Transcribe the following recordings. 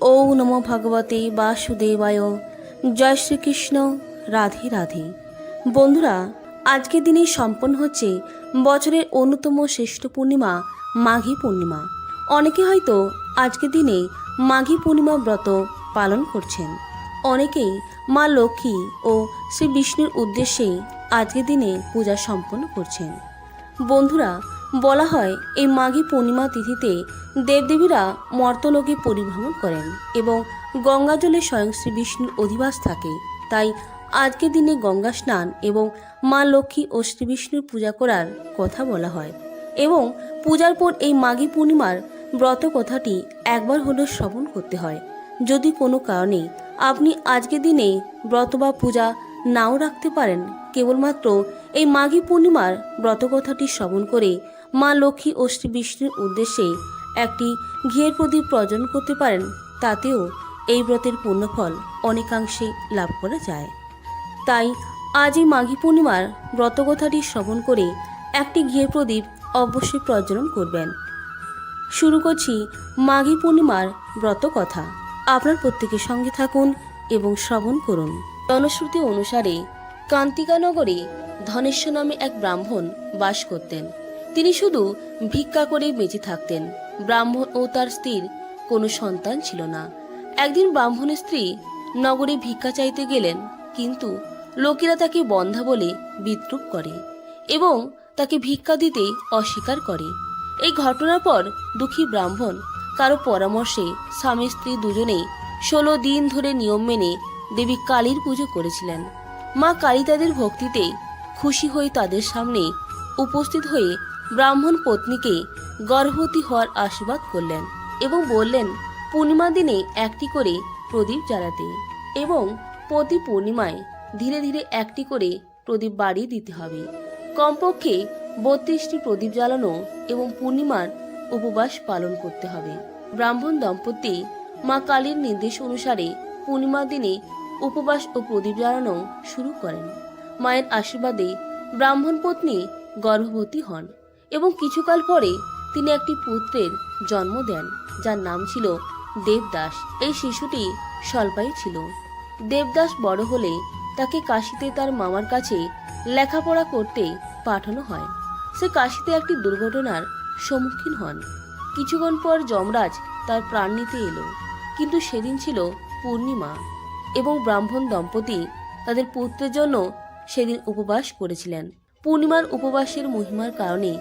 ও নম ভগবতে বাসুদেবায়। জয় শ্রীকৃষ্ণ। রাধে রাধে। বন্ধুরা, আজকের দিনে সম্পন্ন হচ্ছে বছরের অন্যতম শ্রেষ্ঠ পূর্ণিমা, মাঘী পূর্ণিমা। অনেকে হয়তো আজকের দিনে মাঘী পূর্ণিমা ব্রত পালন করছেন। অনেকেই মা লক্ষ্মী ও শ্রী বিষ্ণুর উদ্দেশ্যে আজকের দিনে পূজা সম্পন্ন করছেন। বন্ধুরা বলা হয়, এই মাঘী পূর্ণিমা তিথিতে দেবদেবীরা মর্তলোকে পরিভ্রমণ করেন এবং গঙ্গা জলে স্বয়ং শ্রী বিষ্ণুর অধিবাস থাকে। তাই আজকের দিনে গঙ্গা স্নান এবং মা লক্ষ্মী ও শ্রী বিষ্ণুর পূজা করার কথা বলা হয় এবং পূজার পর এই মাঘী পূর্ণিমার ব্রত কথাটি একবার হলেও শ্রবণ করতে হয়। যদি কোনো কারণে আপনি আজকের দিনে ব্রত বা পূজা নাও রাখতে পারেন, কেবলমাত্র এই মাঘী পূর্ণিমার ব্রতকথাটি শ্রবণ করে মা লক্ষ্মী ও শ্রী বিষ্ণুর উদ্দেশ্যে একটি ঘিয়ের প্রদীপ প্রজন করতে পারেন, তাতেও এই ব্রতের পুণ্যফল অনেকাংশে লাভ করা যায়। তাই আজই মাঘী পূর্ণিমার ব্রতকথাটি শ্রবণ করে একটি ঘিয়ের প্রদীপ অবশ্যই প্রজ্বলন করবেন। শুরু করছি মাঘী পূর্ণিমার ব্রত কথা আপনার প্রত্যেকের সঙ্গে থাকুন এবং শ্রবণ করুন। জনশ্রুতি অনুসারে কান্তিকানগরে ধনেশ্বর নামে এক ব্রাহ্মণ বাস করতেন। তিনি শুধু ভিক্ষা করে বেঁচে থাকতেন। ব্রাহ্মণ ও তার স্ত্রীর কোনো সন্তান ছিল না। একদিন ব্রাহ্মণের স্ত্রী নগরে ভিক্ষা চাইতে গেলেন, কিন্তু লোকেরা তাকে বন্ধা বলে বিদ্রুপ করে এবং তাকে ভিক্ষা দিতে অস্বীকার করে। এই ঘটনার পর দুঃখী ব্রাহ্মণ কারও পরামর্শে স্বামী স্ত্রী দুজনেই ষোলো দিন ধরে নিয়ম মেনে দেবী কালীর পুজো করেছিলেন। মা কালী তাদের ভক্তিতে খুশি হয়ে তাদের সামনে উপস্থিত হয়ে ব্রাহ্মণ পত্নীকে গর্ভবতী হওয়ার আশীর্বাদ করলেন এবং বললেন, পূর্ণিমা দিনে একটি করে প্রদীপ জ্বালাতে এবং প্রতি পূর্ণিমায় ধীরে ধীরে একটি করে প্রদীপ বাড়িয়ে দিতে হবে। কমপক্ষে বত্রিশটি প্রদীপ জ্বালানো এবং পূর্ণিমার উপবাস পালন করতে হবে। ব্রাহ্মণ দম্পতি মা কালীর নির্দেশ অনুসারে পূর্ণিমার দিনে উপবাস ও প্রদীপ জ্বালানো শুরু করেন। মায়ের আশীর্বাদে ব্রাহ্মণ পত্নী গর্ভবতী হন। এবং কিছুকাল পরে তিনি একটি পুত্রের জন্ম দেন, যার নাম ছিল দেবদাস। এই শিশুটি স্বল্পাই ছিল। দেবদাস বড় হলে তাকে কাশিতে তার মামার কাছে লেখাপড়া করতে পাঠানো হয়। সে কাশিতে একটি দুর্ঘটনার সম্মুখীন হন। কিছুক্ষণ পর যমরাজ তার প্রাণ নিতে এলো, কিন্তু সেদিন ছিল পূর্ণিমা এবং ব্রাহ্মণ দম্পতি তাদের পুত্রের জন্য সেদিন উপবাস করেছিলেন। পূর্ণিমার উপবাসের মহিমার কারণে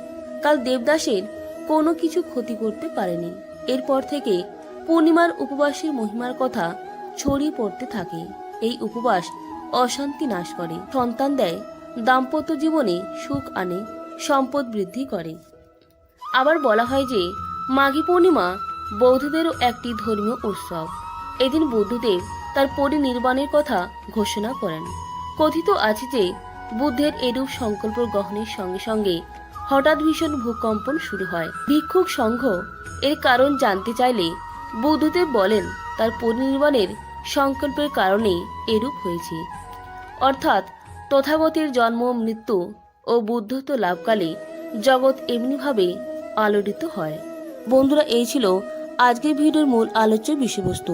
কাল দেবদাসের কোনো কিছু ক্ষতি করতে পারেনি। এরপর থেকে পূর্ণিমার উপবাসের মহিমার কথা ছড়িয়ে পড়তে থাকে। এই উপবাস অশান্তি নাশ করে। সন্তান দেয়, দাম্পত্য জীবনে সুখ আনে, সম্পদ বৃদ্ধি করে। আবার বলা হয় যে, মাঘী পূর্ণিমা বৌদ্ধদেরও একটি ধর্মীয় উৎসব। এদিন বুদ্ধদেব তার পরিনির্বাণের কথা ঘোষণা করেন। কথিত আছে যে, বুদ্ধের এরূপ সংকল্প গ্রহণের সঙ্গে সঙ্গে হঠাৎ ভীষণ ভূকম্পন শুরু হয়। ভিক্ষুক সংঘ এর কারণ জানতে চাইলে বুদ্ধদেব বলেন, তার পরিনির্বাণের সংকল্পের কারণে এরূপ হয়েছে। অর্থাৎ তথাগতের জন্ম, মৃত্যু ও বুদ্ধত্ব লাভকালে জগৎ এমনিভাবে আলোড়িত হয়। বন্ধুরা, এই ছিল আজকের ভিডিওর মূল আলোচ্য বিষয়বস্তু।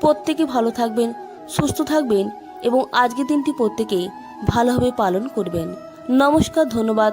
প্রত্যেকে ভালো থাকবেন, সুস্থ থাকবেন এবং আজকের দিনটি প্রত্যেকে ভালোভাবে পালন করবেন। নমস্কার, ধন্যবাদ।